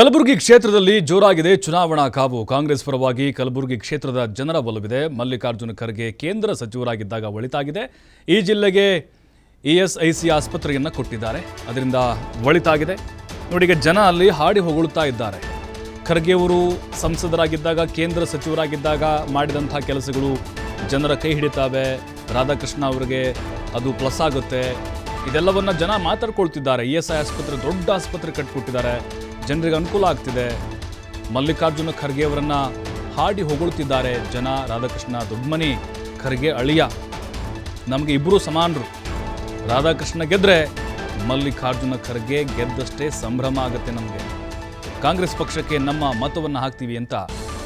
ಕಲಬುರಗಿ ಕ್ಷೇತ್ರದಲ್ಲಿ ಜೋರಾಗಿದೆ ಚುನಾವಣಾ ಕಾವು. ಕಾಂಗ್ರೆಸ್ ಪರವಾಗಿ ಕಲಬುರಗಿ ಕ್ಷೇತ್ರದ ಜನರ ಒಲವಿದೆ. ಮಲ್ಲಿಕಾರ್ಜುನ ಖರ್ಗೆ ಕೇಂದ್ರ ಸಚಿವರಾಗಿದ್ದಾಗ ಒಳಿತಾಗಿದೆ. ಈ ಜಿಲ್ಲೆಗೆ ಇಎಸ್ಐಸಿ ಆಸ್ಪತ್ರೆಯನ್ನು ಕೊಟ್ಟಿದ್ದಾರೆ. ಅದರಿಂದ ಒಳಿತಾಗಿದೆ. ನೋಡಿ ಈಗ ಜನ ಅಲ್ಲಿ ಹಾಡಿ ಹೊಗಳುತ್ತಾ ಇದ್ದಾರೆ. ಖರ್ಗೆ ಅವರು ಸಂಸದರಾಗಿದ್ದಾಗ, ಕೇಂದ್ರ ಸಚಿವರಾಗಿದ್ದಾಗ ಮಾಡಿದಂಥ ಕೆಲಸಗಳು ಜನರ ಕೈ ಹಿಡಿತಾವೆ. ರಾಧಾಕೃಷ್ಣ ಅವರಿಗೆ ಅದು ಪ್ಲಸ್ ಆಗುತ್ತೆ. ಇದೆಲ್ಲವನ್ನ ಜನ ಮಾತಾಡ್ಕೊಳ್ತಿದ್ದಾರೆ. ಇ ಎಸ್ ಐ ಆಸ್ಪತ್ರೆ ದೊಡ್ಡ ಆಸ್ಪತ್ರೆ ಕಟ್ಟಿಕೊಟ್ಟಿದ್ದಾರೆ ಜನರಿಗೆ ಅನುಕೂಲ ಆಗ್ತಿದೆ. ಮಲ್ಲಿಕಾರ್ಜುನ ಖರ್ಗೆ ಅವರನ್ನ ಹಾಡಿ ಹೊಗಳುತ್ತಿದ್ದಾರೆ ಜನ ರಾಧಾಕೃಷ್ಣ ದೊಡ್ಡಮನಿ ಖರ್ಗೆ ಅಳಿಯ. ನಮಗೆ ಇಬ್ಬರು ಸಮಾನರು. ರಾಧಾಕೃಷ್ಣ ಗೆದ್ರೆ ಮಲ್ಲಿಕಾರ್ಜುನ ಖರ್ಗೆ ಗೆದ್ದಷ್ಟೇ ಸಂಭ್ರಮ ಆಗುತ್ತೆ ನಮಗೆ. ಕಾಂಗ್ರೆಸ್ ಪಕ್ಷಕ್ಕೆ ನಮ್ಮ ಮತವನ್ನು ಹಾಕ್ತೀವಿ ಅಂತ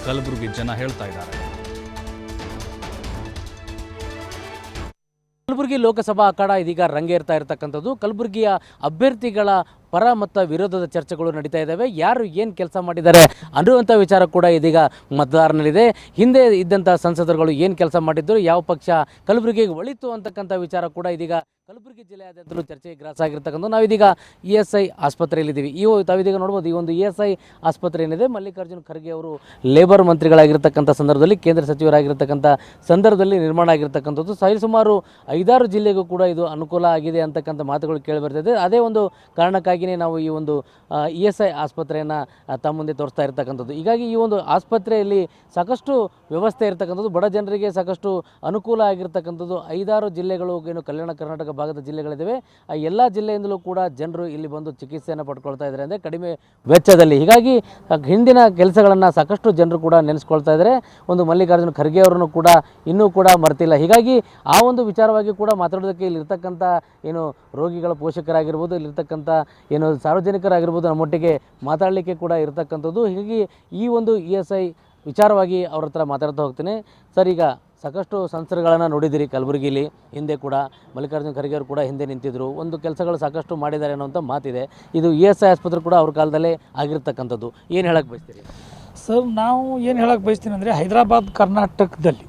ಕಲಬುರಗಿ ಜನ ಹೇಳ್ತಾ ಇದ್ದಾರೆ. ಕಲಬುರಗಿ ಲೋಕಸಭಾ ಅಖಾಡ ಇದೀಗ ರಂಗೇರ್ತಾ ಇರತಕ್ಕಂಥದ್ದು. ಕಲಬುರಗಿಯ ಅಭ್ಯರ್ಥಿಗಳ ಪರ ಮತ್ತು ವಿರೋಧದ ಚರ್ಚೆಗಳು ನಡೀತಾ ಇದ್ದಾವೆ ಯಾರು ಏನು ಕೆಲಸ ಮಾಡಿದ್ದಾರೆ ಅನ್ನುವಂಥ ವಿಚಾರ ಕೂಡ ಇದೀಗ ಮತದಾರನಲ್ಲಿದೆ ಹಿಂದೆ ಇದ್ದಂಥ ಸಂಸದರುಗಳು ಏನು ಕೆಲಸ ಮಾಡಿದ್ರು, ಯಾವ ಪಕ್ಷ ಕಲಬುರಗಿಗೆ ಒಳಿತು ಅಂತಕ್ಕಂಥ ವಿಚಾರ ಕೂಡ ಇದೀಗ ಕಲಬುರಗಿ ಜಿಲ್ಲೆಯಾದ್ಯಂತಲೂ ಚರ್ಚೆಗೆ ಗ್ರಾಸ ಆಗಿರ್ತಕ್ಕಂಥ ನಾವಿದೀಗ ಇ ಎಸ್ ಐ ಆಸ್ಪತ್ರೆಯಲ್ಲಿದ್ದೀವಿ. ಈ ತಾವಿದೀಗ ನೋಡ್ಬೋದು, ಈ ಒಂದು ಇ ಎಸ್ ಐ ಆಸ್ಪತ್ರೆ ಏನಿದೆ, ಮಲ್ಲಿಕಾರ್ಜುನ್ ಖರ್ಗೆ ಅವರು ಲೇಬರ್ ಮಂತ್ರಿಗಳಾಗಿರ್ತಕ್ಕಂಥ ಸಂದರ್ಭದಲ್ಲಿ ಕೇಂದ್ರ ಸಚಿವರಾಗಿರ್ತಕ್ಕಂಥ ಸಂದರ್ಭದಲ್ಲಿ ನಿರ್ಮಾಣ ಆಗಿರ್ತಕ್ಕಂಥದ್ದು. ಸರಿ ಸುಮಾರು ಐದಾರು ಜಿಲ್ಲೆಗೂ ಕೂಡ ಇದು ಅನುಕೂಲ ಆಗಿದೆ ಅಂತಕ್ಕಂಥ ಮಾತುಗಳು ಕೇಳಿ ಬರ್ತಿದೆ ಅದೇ ಒಂದು ಕಾರಣಕ್ಕಾಗಿಯೇ ನಾವು ಈ ಒಂದು ಇ ಎಸ್ ಐ ಆಸ್ಪತ್ರೆಯನ್ನು ತಮ್ಮ ಮುಂದೆ ತೋರಿಸ್ತಾ ಇರ್ತಕ್ಕಂಥದ್ದು. ಹೀಗಾಗಿ ಈ ಒಂದು ಆಸ್ಪತ್ರೆಯಲ್ಲಿ ಸಾಕಷ್ಟು ವ್ಯವಸ್ಥೆ ಇರತಕ್ಕಂಥದ್ದು, ಬಡ ಜನರಿಗೆ ಸಾಕಷ್ಟು ಅನುಕೂಲ ಆಗಿರ್ತಕ್ಕಂಥದ್ದು. ಐದಾರು ಜಿಲ್ಲೆಗಳು ಏನು ಕಲ್ಯಾಣ ಕರ್ನಾಟಕ ಭಾಗದ ಜಿಲ್ಲೆಗಳಿದ್ದಾವೆ. ಆ ಎಲ್ಲ ಜಿಲ್ಲೆಯಿಂದಲೂ ಕೂಡ ಜನರು ಇಲ್ಲಿ ಬಂದು ಚಿಕಿತ್ಸೆಯನ್ನು ಪಡ್ಕೊಳ್ತಾ ಇದ್ದಾರೆ ಅಂದರೆ ಕಡಿಮೆ ವೆಚ್ಚದಲ್ಲಿ. ಹೀಗಾಗಿ ಹಿಂದಿನ ಕೆಲಸಗಳನ್ನು ಸಾಕಷ್ಟು ಜನರು ಕೂಡ ನೆನೆಸ್ಕೊಳ್ತಾ ಇದ್ದಾರೆ. ಒಂದು ಮಲ್ಲಿಕಾರ್ಜುನ ಖರ್ಗೆ ಅವರನ್ನು ಕೂಡ ಇನ್ನೂ ಕೂಡ ಮರ್ತಿಲ್ಲ. ಹೀಗಾಗಿ, ಆ ಒಂದು ವಿಚಾರವಾಗಿ ಕೂಡ ಮಾತಾಡೋದಕ್ಕೆ ಇಲ್ಲಿರ್ತಕ್ಕಂಥ ಏನು ರೋಗಿಗಳ ಪೋಷಕರಾಗಿರ್ಬೋದು ಇಲ್ಲಿರ್ತಕ್ಕಂಥ ಏನು ಸಾರ್ವಜನಿಕರಾಗಿರ್ಬೋದು ನಮ್ಮೊಟ್ಟಿಗೆ ಮಾತಾಡಲಿಕ್ಕೆ ಕೂಡ ಇರತಕ್ಕಂಥದ್ದು. ಹೀಗಾಗಿ, ಈ ಒಂದು ಇ ಎಸ್ ಐ ವಿಚಾರವಾಗಿ ಅವ್ರ ಹತ್ರ ಮಾತಾಡ್ತಾ ಹೋಗ್ತೀನಿ. ಸರ್, ಈಗ ಸಾಕಷ್ಟು ಸಂಸ್ಥೆಗಳನ್ನು ನೋಡಿದ್ದೀರಿ ಕಲಬುರಗಿಲಿ, ಹಿಂದೆ ಕೂಡ ಮಲ್ಲಿಕಾರ್ಜುನ ಖರ್ಗೆ ಅವರು ಕೂಡ ಹಿಂದೆ ನಿಂತಿದ್ದರು ಒಂದು ಕೆಲಸಗಳು ಸಾಕಷ್ಟು ಮಾಡಿದ್ದಾರೆ ಅನ್ನೋಂಥ ಮಾತಿದೆ. ಇದು ಇ ಎಸ್ ಐ ಆಸ್ಪತ್ರೆ ಕೂಡ ಅವ್ರ ಕಾಲದಲ್ಲೇ ಆಗಿರ್ತಕ್ಕಂಥದ್ದು. ಏನು ಹೇಳಕ್ಕೆ ಬಯಸ್ತೀರಿ? ಸರ್, ನಾವು ಏನು ಹೇಳಕ್ಕೆ ಬಯಸ್ತೀನಿ ಅಂದರೆ ಹೈದರಾಬಾದ್ ಕರ್ನಾಟಕದಲ್ಲಿ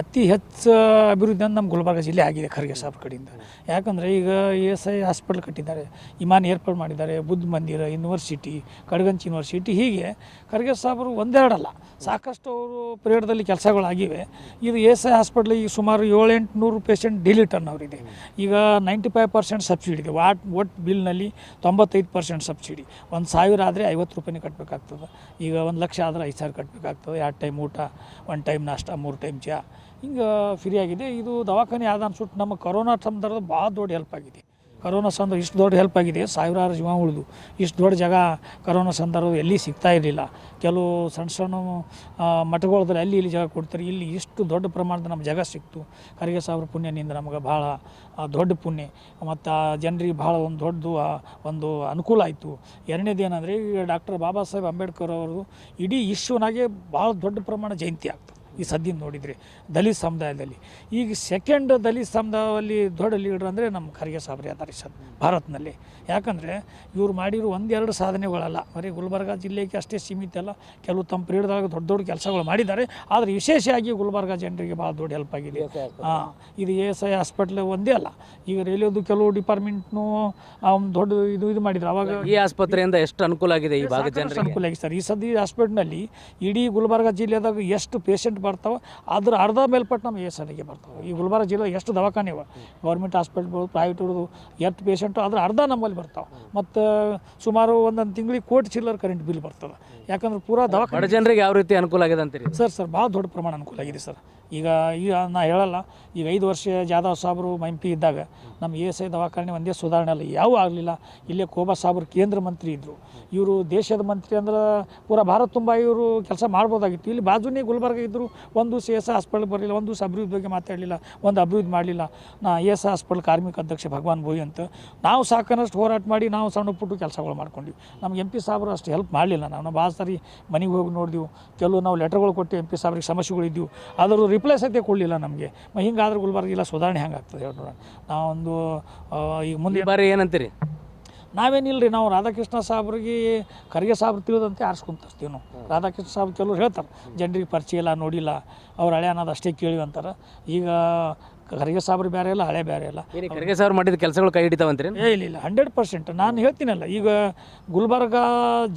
ಅತಿ ಹೆಚ್ಚು ಅಭಿವೃದ್ಧಿ ಅಂತ ನಮ್ಮ ಗುಲ್ಬರ್ಗ ಜಿಲ್ಲೆ ಆಗಿದೆ ಖರ್ಗೆ ಸಾಹೇಬ್ರ ಕಡೆಯಿಂದ. ಯಾಕಂದರೆ ಈಗ ಇ ಎಸ್ ಐ ಹಾಸ್ಪಿಟಲ್ ಕಟ್ಟಿದ್ದಾರೆ, ಇಮಾನ್ ಏರ್ಪಾಡು ಮಾಡಿದ್ದಾರೆ, ಬುದ್ಧ ಮಂದಿರ, ಯೂನಿವರ್ಸಿಟಿ, ಕಡಗಂಚ್ ಯೂನಿವರ್ಸಿಟಿ, ಹೀಗೆ ಖರ್ಗೆ ಸಾಹೇಬರು ಒಂದೆರಡಲ್ಲ. ಸಾಕಷ್ಟು ಅವರು ಪೀರಿಯಡ್ದಲ್ಲಿ ಕೆಲಸಗಳಾಗಿವೆ. ಇದು ಇ ಎಸ್ ಐ ಹಾಸ್ಪಿಟ್ಲ್ ಈಗ ಸುಮಾರು ಏಳೆಂಟು ನೂರು ಪೇಷಂಟ್ ಡೈಲಿ ಟರ್ನ್ ಅವರಿದೆ ಈಗ ನೈಂಟಿ ಫೈವ್ ಪರ್ಸೆಂಟ್ ಸಬ್ಸಿಡಿ ಇದೆ. ವಾಟ್ ಒಟ್ಟು ಬಿಲ್ನಲ್ಲಿ ತೊಂಬತ್ತೈದು ಪರ್ಸೆಂಟ್ ಸಬ್ಸಿಡಿ ಒಂದು ಸಾವಿರ ಆದರೆ ಐವತ್ತು ರೂಪಾಯಿ ಕಟ್ಟಬೇಕಾಗ್ತದೆ ಈಗ ಒಂದು ಲಕ್ಷ ಆದರೆ ಐದು ಸಾವಿರ ಕಟ್ಟಬೇಕಾಗ್ತದೆ ಎರಡು ಟೈಮ್ ಊಟ ಒನ್ ಟೈಮ್ ನಾಷ್ಟ, ಮೂರು ಟೈಮ್ ಚಹಾ ಹಿಂಗೆ ಫ್ರೀ ಆಗಿದೆ. ಇದು ದವಾಖಾನೆ ಆದ ಅನ್ಸುಟ್ಟು ನಮ್ಮ ಕೊರೋನಾ ಸಂದರ್ಭ ಭಾಳ ದೊಡ್ಡ ಹೆಲ್ಪ್ ಆಗಿದೆ. ಕರೋನಾ ಸಂದರ್ಭ ಇಷ್ಟು ದೊಡ್ಡ ಹೆಲ್ಪ್ ಆಗಿದೆ. ಸಾವಿರಾರು ಜೀವ ಉಳಿದು ಇಷ್ಟು ದೊಡ್ಡ ಜಾಗ ಕರೋನಾ ಸಂದರ್ಭ ಎಲ್ಲಿ ಸಿಗ್ತಾ ಇರಲಿಲ್ಲ. ಕೆಲವು ಸಣ್ಣ ಸಣ್ಣ ಮಠಗಳದ್ರೆ ಅಲ್ಲಿ ಇಲ್ಲಿ ಜಾಗ ಕೊಡ್ತಾರೆ. ಇಲ್ಲಿ ಇಷ್ಟು ದೊಡ್ಡ ಪ್ರಮಾಣದ ನಮ್ಮ ಜಾಗ ಸಿಕ್ತು. ಕರಿಗೆ ಸಾವಿರ ಪುಣ್ಯನಿಂದ ನಮಗೆ ಭಾಳ ದೊಡ್ಡ ಪುಣ್ಯ. ಮತ್ತು ಜನರಿಗೆ ಭಾಳ ಒಂದು ದೊಡ್ಡದು ಒಂದು ಅನುಕೂಲ ಆಯಿತು. ಎರಡನೇದು ಏನಂದರೆ ಈಗ ಡಾಕ್ಟರ್ ಬಾಬಾ ಸಾಹೇಬ್ ಅಂಬೇಡ್ಕರ್ ಅವರು ಇಡೀ ವಿಶ್ವನಾಗೆ ಭಾಳ ದೊಡ್ಡ ಪ್ರಮಾಣ ಜಯಂತಿ ಆಗ್ತದೆ ಈ ಸದ್ಯ ನೋಡಿದರೆ ದಲಿತ ಸಮುದಾಯದಲ್ಲಿ. ಈಗ ಸೆಕೆಂಡ್ ದಲಿತ ಸಮುದಾಯದಲ್ಲಿ ದೊಡ್ಡ ಲೀಡರ್ ಅಂದರೆ ನಮ್ಮ ಖರ್ಗೆ ಸಾಬ್ರಿ ಅದಾರಿ ಸರ್ ಭಾರತನಲ್ಲಿ. ಯಾಕಂದರೆ ಇವ್ರು ಮಾಡಿರೋ ಒಂದೆರಡು ಸಾಧನೆಗಳಲ್ಲ. ಬರೀ ಗುಲ್ಬರ್ಗ ಜಿಲ್ಲೆಗೆ ಅಷ್ಟೇ ಸೀಮಿತ ಅಲ್ಲ ಕೆಲವು ತಮ್ಮ ಪೀರಿಯಡ್ದಾಗ ದೊಡ್ಡ ದೊಡ್ಡ ಕೆಲಸಗಳು ಮಾಡಿದ್ದಾರೆ. ಆದರೆ ವಿಶೇಷವಾಗಿ ಗುಲ್ಬರ್ಗ ಜನರಿಗೆ ಭಾಳ ದೊಡ್ಡ ಹೆಲ್ಪ್ ಆಗಿದೆ. ಹಾಂ ಇದು ಎ ಎಸ್ ಐ ಹಾಸ್ಪಿಟ್ಲ್ ಒಂದೇ ಅಲ್ಲ. ಈಗ ರೈಲ್ವೆದು ಕೆಲವು ಡಿಪಾರ್ಟ್ಮೆಂಟ್ನು ಒಂದು ದೊಡ್ಡ ಇದು ಇದು ಮಾಡಿದ್ರು. ಅವಾಗ ಈ ಆಸ್ಪತ್ರೆಯಿಂದ ಎಷ್ಟು ಅನುಕೂಲ ಆಗಿದೆ ಈ ಭಾಗ ಜನರಿಗೆ? ಅನುಕೂಲ ಆಗಿದೆ ಸರ್. ಈ ಸದ್ಯ ಹಾಸ್ಪಿಟ್ಲ್ನಲ್ಲಿ ಇಡೀ ಗುಲ್ಬರ್ಗ ಜಿಲ್ಲೆದಾಗ ಎಷ್ಟು ಪೇಷಂಟ್ ಬರ್ತಾವೆ ಅದ್ರ ಅರ್ಧ ಮೇಲ್ಪಟ್ಟು ನಮ್ಮ ಎಸ್ ಐಗೆ ಬರ್ತಾವೆ. ಈ ಗುಲ್ಬರ್ಗ ಜಿಲ್ಲೆ ಎಷ್ಟು ದವಾಖಾನೆ ಇವೆ? ಗೌರ್ಮೆಂಟ್ ಹಾಸ್ಪಿಟ್ಲ್ಗಳು ಪ್ರೈವೇಟ್ ಹಿಡಿದು ಎಷ್ಟು ಪೇಷಂಟು ಅದ್ರ ಅರ್ಧ ನಮ್ಮಲ್ಲಿ ಬರ್ತಾವೆ. ಮತ್ತು ಸುಮಾರು ಒಂದೊಂದು ತಿಂಗಳಿಗೆ ಕೋಟಿ ಚಿಲ್ಲರ್ ಕರೆಂಟ್ ಬಿಲ್ ಬರ್ತದೆ. ಯಾಕಂದ್ರೆ ಪೂರಾ ದವಾಖಾನೆ ಜನರಿಗೆ ಯಾವ ರೀತಿ ಅನುಕೂಲ ಆಗಿದೆ ಅಂತೀರಿ? ಸರ್ ಸರ್ ಭಾಳ ದೊಡ್ಡ ಪ್ರಮಾಣ ಅನುಕೂಲ ಆಗಿದೆ ಸರ್. ಈಗ ಈಗ ನಾ ಹೇಳಲ್ಲ, ಈಗ ಐದು ವರ್ಷ ಜಾಧವ್ ಸಾಬ್ರು ಎಂ ಪಿ ಇದ್ದಾಗ ನಮ್ಮ ಎ ಎಸ್ ಐ ದವಾಖಾನೆ ಒಂದೇ ಸುಧಾರಣೆ ಅಲ್ಲ, ಯಾವೂ ಆಗಲಿಲ್ಲ. ಇಲ್ಲೇ ಕೋಬಾ ಸಾಬ್ರು ಕೇಂದ್ರ ಮಂತ್ರಿ ಇದ್ದರು ಇವರು ದೇಶದ ಮಂತ್ರಿ ಅಂದ್ರೆ ಪೂರಾ ಭಾರತ ತುಂಬ ಇವರು ಕೆಲಸ ಮಾಡ್ಬೋದಾಗಿತ್ತು. ಇಲ್ಲಿ ಬಾಜುನೇ ಗುಲ್ಬರ್ಗ ಇದ್ದರು ಒಂದು ಸಿ ಎಸ್ ಹಾಸ್ಪಿಟಲ್ ಬರಲಿಲ್ಲ, ಒಂದು ದಿವಸ ಅಭಿವೃದ್ಧಿ ಬಗ್ಗೆ ಮಾತಾಡಲಿಲ್ಲ, ಒಂದು ಅಭಿವೃದ್ಧಿ ಮಾಡಲಿಲ್ಲ. ನಾ ಎ ಎಸ್ ಹಾಸ್ಪಿಟಲ್ ಕಾರ್ಮಿಕ ಅಧ್ಯಕ್ಷ ಭಗವಾನ್ ಭೋಯಿ ಅಂತ, ನಾವು ಸಾಕನಷ್ಟು ಹೋರಾಟ ಮಾಡಿ ನಾವು ಸಣ್ಣ ಪುಟ್ಟು ಕೆಲಸಗಳು ಮಾಡ್ಕೊಂಡ್ವಿ. ನಮ್ಗೆ ಎಂ ಪಿ ಸಾಬ್ರು ಅಷ್ಟು ಹೆಲ್ಪ್ ಮಾಡಲಿಲ್ಲ. ನಾವು ಭಾಳ ಸಾರಿ ಮನೆಗೆ ಹೋಗಿ ನೋಡಿದ್ವಿ. ಕೆಲವು ನಾವು ಲೆಟರ್ಗಳು ಕೊಟ್ಟು ಎಂ ಪಿ ಸಾಬ್ರಿಗೆ ಸಮಸ್ಯೆಗಳಿದ್ವು. ಅದ್ರ ರಿಪ್ಲೈ ಸದ್ಯ ಕೊಡಲಿಲ್ಲ ನಮಗೆ. ಹಿಂಗಾದ್ರೆ ಗುಲ್ಬರ್ಗ ಇಲ್ಲ ಸುಧಾರಣೆ ಹೆಂಗಾಗ್ತದೆ ಹೇಳಿ ನೋಡೋಣ ನಾವೊಂದು ಈಗ ಮುಂದೆ ಬಾರಿ ಏನಂತೀರಿ? ನಾವೇನಿಲ್ಲ ರೀ ನಾವು ರಾಧಾಕೃಷ್ಣ ಸಾಬ್ರಿಗೆ ಖರ್ಗೆ ಸಾಬ್ರು ತಿಳಿದಂತೆ ಆರಿಸ್ಕೊಂತಿರ್ತೀವಿ ನಾವು. ರಾಧಾಕೃಷ್ಣ ಸಾಬ್ರು ಕೆಲವ್ರು ಹೇಳ್ತಾರೆ ಜನರಿಗೆ ಪರಿಚಯ ಇಲ್ಲ ನೋಡಿಲ್ಲ ಅವ್ರು ಹಳೆ ಅನ್ನೋದು ಅಷ್ಟೇ ಕೇಳಿವಿ ಅಂತಾರೆ. ಈಗ ಖರ್ಗೆ ಸಾಬ್ರು ಬೇರೆ ಇಲ್ಲ ಹಳೆ ಬೇರೆ ಇಲ್ಲ. ಕರಿಗೆ ಖರ್ಗೆ ಸಾವ್ರು ಮಾಡಿದ ಕೆಲಸಗಳು ಕೈ ಹಿಡಿತಾವಂತ್ರಿ ಏ ಇಲ್ಲ ಇಲ್ಲ ಹಂಡ್ರೆಡ್ ಪರ್ಸೆಂಟ್ ನಾನು ಹೇಳ್ತೀನಲ್ಲ ಈಗ ಗುಲ್ಬರ್ಗ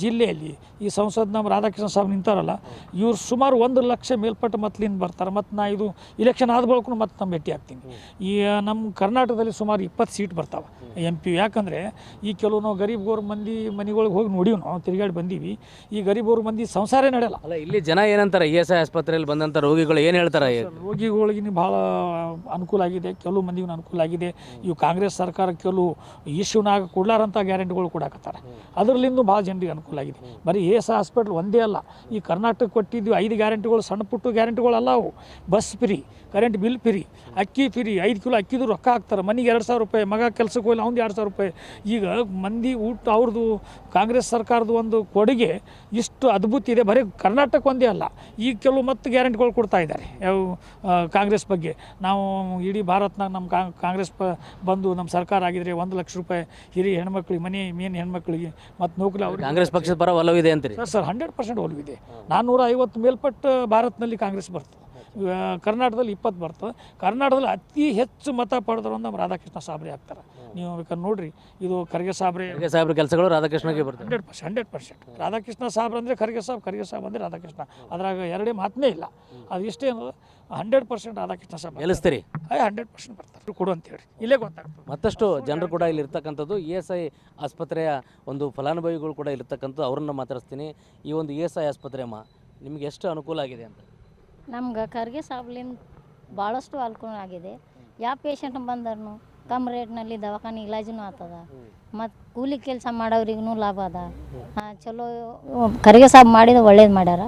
ಜಿಲ್ಲೆಯಲ್ಲಿ ಈ ಸಂಸದ್ ನಮ್ಮ ರಾಧಾಕೃಷ್ಣ ಸಾಬ್ ನಿಂತಾರಲ್ಲ ಇವ್ರು ಸುಮಾರು ಒಂದು ಲಕ್ಷ ಮೇಲ್ಪಟ್ಟು ಮತ್ತಲಿಂದ ಬರ್ತಾರೆ. ಮತ್ತು ನಾ ಇದು ಇಲೆಕ್ಷನ್ ಆದ ಬಳಿಕ ಮತ್ತೆ ನಮ್ಮ ಭೇಟಿ ಆಗ್ತೀನಿ ಈ ನಮ್ಮ ಕರ್ನಾಟಕದಲ್ಲಿ ಸುಮಾರು ಇಪ್ಪತ್ತು ಸೀಟ್ ಬರ್ತಾವೆ ಎಂ ಪಿ ಯಾಕಂದರೆ ಈ ಕೆಲವು ನಾವು ಗರೀಬ್ ಗೋರ್ ಮಂದಿ ಮನೆಗಳಿಗೆ ಹೋಗಿ ನೋಡೀವಿ ನಾವು ತಿರುಗಾಡಿ ಬಂದೀವಿ. ಈ ಗರೀಬ್ ಗೋರ್ ಮಂದಿ ಸಂಸಾರೇ ನಡೆಯಲ್ಲ. ಅಲ್ಲ ಇಲ್ಲಿ ಜನ ಏನಂತಾರೆ? ಇ ಎಸ್ ಐ ಆಸ್ಪತ್ರೆಯಲ್ಲಿ ಬಂದಂಥ ರೋಗಿಗಳು ಏನು ಹೇಳ್ತಾರೆ? ರೋಗಿಗಳಿಗೆ ಭಾಳ ಅನುಕೂಲ ಆಗಿದೆ, ಕೆಲವು ಮಂದಿಗೂ ಅನುಕೂಲ ಆಗಿದೆ. ಇವು ಕಾಂಗ್ರೆಸ್ ಸರ್ಕಾರ ಕೆಲವು ಇಶ್ಯೂನಾಗ ಕೊಡ್ಲಾರಂಥ ಗ್ಯಾರಂಟಿಗಳು ಕೊಡಾಕತ್ತಾರೆ ಅದರಲ್ಲಿಂದ ಭಾಳ ಜನರಿಗೆ ಅನುಕೂಲ ಆಗಿದೆ. ಬರೀ ಎಸ್ ಹಾಸ್ಪಿಟ್ಲ್ ಒಂದೇ ಅಲ್ಲ, ಈ ಕರ್ನಾಟಕ ಕೊಟ್ಟಿದ್ದು ಐದು ಗ್ಯಾರಂಟಿಗಳು, ಸಣ್ಣ ಪುಟ್ಟ ಗ್ಯಾರಂಟಿಗಳಲ್ಲ ಅವು. Bus free, current bill free, ಅಕ್ಕಿ ಫ್ರೀ, ಐದು ಕಿಲೋ ಅಕ್ಕಿದು ರೊಕ್ಕ ಹಾಕ್ತಾರೆ. ಮನೆಗೆ ಎರಡು ಸಾವಿರ ರೂಪಾಯಿ, ಮಗ ಕೆಲಸಕ್ಕೆ ಹೋಗಿಲ್ಲ ಅವ್ನು ಎರಡು ಸಾವಿರ ರೂಪಾಯಿ. ಈಗ ಮಂದಿ ಊಟ, ಅವ್ರದ್ದು ಕಾಂಗ್ರೆಸ್ ಸರ್ಕಾರದ ಒಂದು ಕೊಡುಗೆ ಇಷ್ಟು ಅದ್ಭುತ ಇದೆ. ಬರೀ ಕರ್ನಾಟಕ ಒಂದೇ ಅಲ್ಲ, ಈಗ ಕೆಲವು ಮತ್ತೆ ಗ್ಯಾರಂಟಿಗಳು ಕೊಡ್ತಾ ಇದ್ದಾರೆ. ಯಾವ ಕಾಂಗ್ರೆಸ್ ಬಗ್ಗೆ. ನಾವು ಇಡೀ ಭಾರತ್ನಾಗ ನಮ್ಮ ಕಾಂಗ್- ಕಾಂಗ್ರೆಸ್ ಪ ಬಂದು ನಮ್ಮ ಸರ್ಕಾರ ಆಗಿದ್ರೆ ಒಂದು ಲಕ್ಷ ರೂಪಾಯಿ ಹಿರಿಯ ಹೆಣ್ಮಕ್ಳಿಗೆ ಮನೆ ಮೇನ್ ಹೆಣ್ಮಕ್ಳಿಗೆ ಮತ್ತು ನೌಕರಿ ಅವ್ರಿಗೆ ಕಾಂಗ್ರೆಸ್ ಪಕ್ಷದ ಪರ ಒಲವಿದೆ ಅಂತೀರಿ? ಸರ್ ಸರ್ ಹಂಡ್ರೆಡ್ ಪರ್ಸೆಂಟ್ ಒಲವಿದೆ. ನಾನ್ನೂರ ಐವತ್ತು ಮೇಲ್ಪಟ್ಟು ಭಾರತದಲ್ಲಿ ಕಾಂಗ್ರೆಸ್ ಬರ್ತದೆ ಕರ್ನಾಟಕದಲ್ಲಿ ಇಪ್ಪತ್ತು ಬರ್ತದೆ. ಕರ್ನಾಟಕದಲ್ಲಿ ಅತಿ ಹೆಚ್ಚು ಮತ ಪಡೆದ್ರು ನಮ್ಮ ರಾಧಾಕೃಷ್ಣ ಸಾಬ್ರಿ ಆಗ್ತಾರೆ. ನೀವು ಬೇಕಾದ್ರೆ ನೋಡ್ರಿ ಇದು ಖರ್ಗೆ ಸಾಬ್ರಿ ಖರ್ಗೆ ಸಾಬ್ರಿ ಕೆಲಸಗಳು ರಾಧಾಕೃಷ್ಣಗೆ ಬರ್ತದೆ. Hundred percent hundred percent. Radhakrishna ಸಾಬ್ರ ಅಂದರೆ ಖರ್ಗೆ ಸಾಬ್ ಖರ್ಗೆ ಸಾಬ್ ಅಂದರೆ ರಾಧಾಕೃಷ್ಣ. ಅದ್ರಾಗ ಎರಡೇ ಮಾತನೇ ಇಲ್ಲ. ಅದು ಇಷ್ಟೇ ಅನ್ನೋದು ಹಂಡ್ರೆಡ್ ಪರ್ಸೆಂಟ್ ರಾಧಾಕೃಷ್ಣ ಸಾಬ್ ಗೆಲ್ಲಿಸ್ತೀರಿ? ಹಂಡ್ರೆಡ್ ಪರ್ಸೆಂಟ್ ಬರ್ತಾರೆ. ಕೊಡು ಅಂತ ಹೇಳಿ ಇಲ್ಲೇ ಗೊತ್ತಾಗ್ತದೆ. ಮತ್ತಷ್ಟು ಜನರು ಕೂಡ ಇಲ್ಲಿ ಇರ್ತಕ್ಕಂಥದ್ದು ಇ ಎಸ್ ಐ ಆಸ್ಪತ್ರೆಯ ಒಂದು ಫಲಾನುಭವಿಗಳು ಕೂಡ ಇರ್ತಕ್ಕಂಥದ್ದು ಅವ್ರನ್ನ ಮಾತಾಡಿಸ್ತೀನಿ. ಈ ಒಂದು ಇ ಎಸ್ ಐ ಆಸ್ಪತ್ರೆ ಅಮ್ಮ ನಿಮ್ಗೆ ಎಷ್ಟು ಅನುಕೂಲ ಆಗಿದೆ ಅಂತ? ನಮ್ಗೆ ಖರ್ಗೆ ಸಾಬ್ಲಿಂದ ಭಾಳಷ್ಟು ಅನುಕೂಲ ಆಗಿದೆ. ಯಾವ ಪೇಷಂಟ್ ಬಂದರೂ ಕಮ್ ರೇಟ್ನಲ್ಲಿ ದವಾಖಾನೆ ಇಲಾಜನೂ ಆಗ್ತದ. ಮತ್ತು ಕೂಲಿ ಕೆಲಸ ಮಾಡೋರಿಗೂ ಲಾಭ ಅದ. ಹಾಂ ಚಲೋ ಕರಿಗೆ ಸಾಬ್ ಮಾಡಿದ ಒಳ್ಳೇದು ಮಾಡ್ಯಾರ.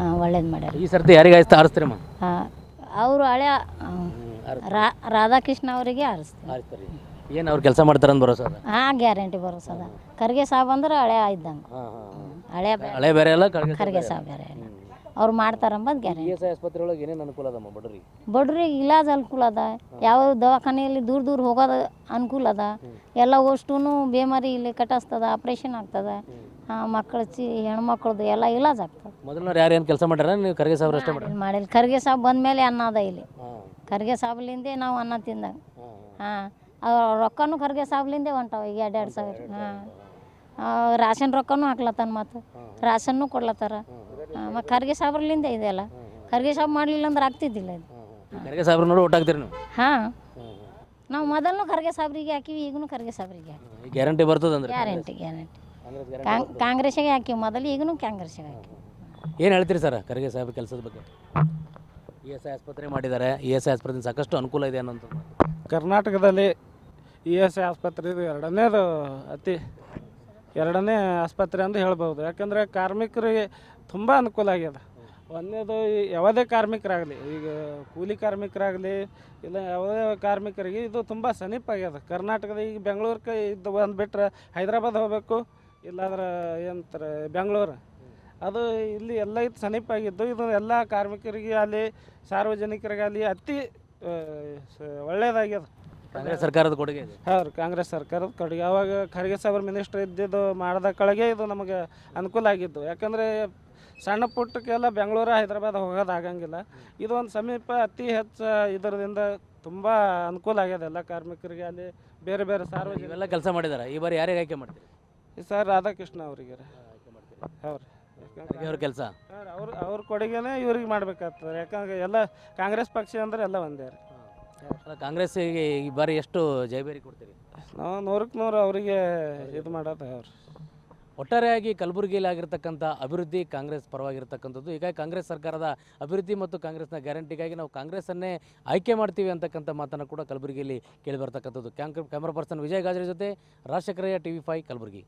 ಹಾಂ ಒಳ್ಳೇದು ಮಾಡ್ಯಾರ. ಈ ಸರ್ತಿ ಯಾರಿಗೆ ಹಾಂ ಅವರು ಹಳೆ ರಾಧಾಕೃಷ್ಣ ಅವರಿಗೆ ಆರಿಸ್ತಾರೆ. ಏನು ಅವ್ರು ಕೆಲಸ ಮಾಡ್ತಾರೆ ಅಂತ ಭರೋಸೆ ಹಾಂ ಗ್ಯಾರಂಟಿ ಬರೋಸದ ಕರಿಗೆ ಸಾಬ್ ಅಂದ್ರೆ ಹಳೆ ಇದ್ದಂಗೆ ಹಳೆ ಹಳೆ ಬೇರೆ ಅಲ್ಲ ಖರ್ಗೆ ಸಾಬ್ ಬೇರೆ. ಅವ್ರು ಮಾಡ್ತಾರಂಬದು ಇ ಗ್ಯಾರಂಟಿ. ಎಸ್ ಐ ಆಸ್ಪತ್ರೆ ಒಳಗೆ ಏನೇನು ಅನುಕೂಲ ಅದಮ್ಮ ಬಡ್ರಿ? ಬಡ್ರಿಗೆ ಇಲಾಜ್ ಅನುಕೂಲ ಅದ. ಯಾವ ದವಾಖಾನೆಯಲ್ಲಿ ದೂರ ದೂರ ಹೋಗೋದು ಅನುಕೂಲ ಅದ. ಎಲ್ಲ ಅಷ್ಟು ಬೇಮಾರಿ ಇಲ್ಲಿ ಕಟಾಸ್ತದ ಆಪ್ರೇಷನ್ ಆಗ್ತದ. ಮಕ್ಕಳು ಚಿ ಹೆಣ್ಮಕ್ಳದ್ದು ಎಲ್ಲ ಇಲಾಜ್ ಆಗ್ತದೆ. ಮೊದಲನವ್ರು ಯಾರು ಏನು ಕೆಲಸ ಮಾಡ್ಯಾರ? ನೀವು ಖರ್ಗೆ ಅಷ್ಟೇ ಮಾಡಿಲ್ಲ. ಖರ್ಗೆ ಸಾಬ್ ಬಂದಮೇಲೆ ಅನ್ನ ಅದ ಇಲ್ಲಿ. ಖರ್ಗೆ ಸಾಬ್ಲಿಂದೇ ನಾವು ಅನ್ನ ತಿಂದಾಗ ಹಾಂ ರೊಕ್ಕನು ರೊಕ್ಕನೂ ಖರ್ಗೆ ಸಾಬ್ಲಿಂದೇ ಹೊಂಟಾವ. ಈಗ ಎರಡು ಎರಡು ಸಾವಿರ. ಹಾಂ. ರಾಷನ್ ರೊಕ್ಕನೂ ಹಾಕ್ಲತ್ತಾನ ಮತ್ತು ರಾಷನ್ನು ಕೊಡ್ಲತ್ತಾರ. ಮತ್ತು ಖರ್ಗೆ ಸಾಬ್ರಲಿಂದ ಇದೆಯಲ್ಲ ಖರ್ಗೆ ಸಾಬ್ ಮಾಡಲಿಲ್ಲ ಅಂದ್ರೆ ಆಗ್ತಿದ್ದಿಲ್ಲ ಇದು. ಖರ್ಗೆ ಸಾಬ್ರು ನೋಡಿ ಓಟ್ ಹಾಕ್ತೀರಿ ನೀವು? ಹಾಂ. ನಾವು ಮೊದಲು ಖರ್ಗೆ ಸಾಬ್ರಿಗೆ ಹಾಕಿವಿ ಈಗಲೂ ಖರ್ಗೆ ಸಾಬ್ರಿಗೆ ಹಾಕಿ ಗ್ಯಾರಂಟಿ ಬರ್ತದಂದ್ರೆ ಗ್ಯಾರಂಟಿ ಗ್ಯಾರಂಟಿ. ಕಾಂಗ್ರೆಸ್ಗೆ ಹಾಕಿವಿ ಮೊದಲು ಈಗಲೂ ಕಾಂಗ್ರೆಸ್ಗೆ ಹಾಕಿವಿ. ಏನು ಹೇಳ್ತೀರಿ ಸರ್ ಖರ್ಗೆ ಸಾಹೇಬ್ ಕೆಲಸದ ಬಗ್ಗೆ? ಇ ಎಸ್ ಐ ಆಸ್ಪತ್ರೆ ಮಾಡಿದ್ದಾರೆ ಇ ಎಸ್ ಐ ಆಸ್ಪತ್ರೆ ಸಾಕಷ್ಟು ಅನುಕೂಲ ಇದೆ ಅನ್ನೋಂಥ ಕರ್ನಾಟಕದಲ್ಲಿ ಇ ಎಸ್ ಐ ಆಸ್ಪತ್ರೆ ಇದು ಎರಡನೇದು ಅತಿ ಎರಡನೇ ಆಸ್ಪತ್ರೆ ಅಂತ ಹೇಳ್ಬೋದು. ಯಾಕಂದರೆ ಕಾರ್ಮಿಕರಿಗೆ ತುಂಬ ಅನುಕೂಲ ಆಗ್ಯದ. ಒಂದನೇದು ಯಾವುದೇ ಕಾರ್ಮಿಕರಾಗಲಿ, ಈಗ ಕೂಲಿ ಕಾರ್ಮಿಕರಾಗಲಿ, ಇಲ್ಲ ಯಾವುದೇ ಕಾರ್ಮಿಕರಿಗೆ ಇದು ತುಂಬ ಸಮೀಪ ಆಗ್ಯದ. ಕರ್ನಾಟಕದ ಈಗ ಬೆಂಗಳೂರಿಗೆ ಇದು ಬಂದುಬಿಟ್ರೆ ಹೈದ್ರಾಬಾದ್ ಹೋಗಬೇಕು, ಇಲ್ಲಾಂದ್ರೆ ಏನಂತಾರೆ ಬೆಂಗಳೂರು. ಅದು ಇಲ್ಲಿ ಎಲ್ಲ ಇದು ಸಮೀಪ ಆಗಿದ್ದು, ಇದು ಎಲ್ಲ ಕಾರ್ಮಿಕರಿಗೆ ಅಲ್ಲಿ ಸಾರ್ವಜನಿಕರಿಗಾಗಲಿ ಅತಿ ಒಳ್ಳೆಯದಾಗ್ಯದ ಕಾಂಗ್ರೆಸ್ ಸರ್ಕಾರದ ಕೊಡುಗೆ ಇದೆ. ಹೌದು ಕಾಂಗ್ರೆಸ್ ಸರ್ಕಾರದ ಕೊಡುಗೆ. ಅವಾಗ ಖರ್ಗೆ ಸಾಹೇಬ್ರ ಮಿನಿಸ್ಟರ್ ಇದ್ದಿದ್ದು ಮಾಡಿದ ಕಳಗೆ ಇದು ನಮಗೆ ಅನುಕೂಲ ಆಗಿದ್ದು ಯಾಕಂದರೆ ಸಣ್ಣ ಪುಟ್ಟಕ್ಕೆಲ್ಲ ಬೆಂಗಳೂರು ಹೈದರಾಬಾದ್ ಹೋಗೋದು ಆಗಂಗಿಲ್ಲ. ಇದು ಒಂದು ಸಮೀಪ ಅತಿ ಹೆಚ್ಚು ಇದರಿಂದ ತುಂಬ ಅನುಕೂಲ ಆಗ್ಯದ ಎಲ್ಲ ಕಾರ್ಮಿಕರಿಗೆ. ಅಲ್ಲಿ ಬೇರೆ ಬೇರೆ ಸಾರ್ವಜನಿಕ ಇವೆಲ್ಲ ಕೆಲಸ ಮಾಡಿದ್ದಾರೆ ಈ ಬಾರಿ ಯಾರಿಗೆ ಆಯ್ಕೆ ಮಾಡ್ತೀರಿ? ಸರ್ ರಾಧಾಕೃಷ್ಣ ಅವರಿಗೆ ಹೌದು. ಅವ್ರ ಕೆಲಸ? ಅವ್ರ ಅವ್ರ ಕೊಡುಗೆನೇ ಇವ್ರಿಗೆ ಮಾಡ್ಬೇಕಾಗ್ತದೆ. ಯಾಕಂದ್ರೆ ಎಲ್ಲ ಕಾಂಗ್ರೆಸ್ ಪಕ್ಷ ಅಂದ್ರೆ ಎಲ್ಲ ಒಂದೇ ರೀ. ಕಾಂಗ್ರೆಸ್ಸಿಗೆ ಈ ಬಾರಿ ಎಷ್ಟು ಜಯಬೇರಿ ಕೊಡ್ತೀರಿ? ನಾವು ನೂರಕ್ಕೆ ನೂರು ಅವರಿಗೆ ಇದು ಮಾಡೋದು ಅವ್ರು. ಒಟ್ಟಾರೆಯಾಗಿ ಕಲಬುರಗಿಯಲ್ಲಿ ಆಗಿರ್ತಕ್ಕಂಥ ಅಭಿವೃದ್ಧಿ ಕಾಂಗ್ರೆಸ್ ಪರವಾಗಿರ್ತಕ್ಕಂಥದ್ದು. ಹೀಗಾಗಿ ಕಾಂಗ್ರೆಸ್ ಸರ್ಕಾರದ ಅಭಿವೃದ್ಧಿ ಮತ್ತು ಕಾಂಗ್ರೆಸ್ನ ಗ್ಯಾರಂಟಿಗಾಗಿ ನಾವು ಕಾಂಗ್ರೆಸ್ಸನ್ನೇ ಆಯ್ಕೆ ಮಾಡ್ತೀವಿ ಅಂತಕ್ಕಂಥ ಮಾತನ್ನು ಕೂಡ ಕಲಬುರಗಿಯಲ್ಲಿ ಕೇಳಿ ಬರ್ತಕ್ಕಂಥದ್ದು. ಕ್ಯಾಮ್ರಾ ಪರ್ಸನ್ ವಿಜಯ್ ಗಾಜ್ರಿ ಜೊತೆ Rajashekarayya T V five Kalaburagi.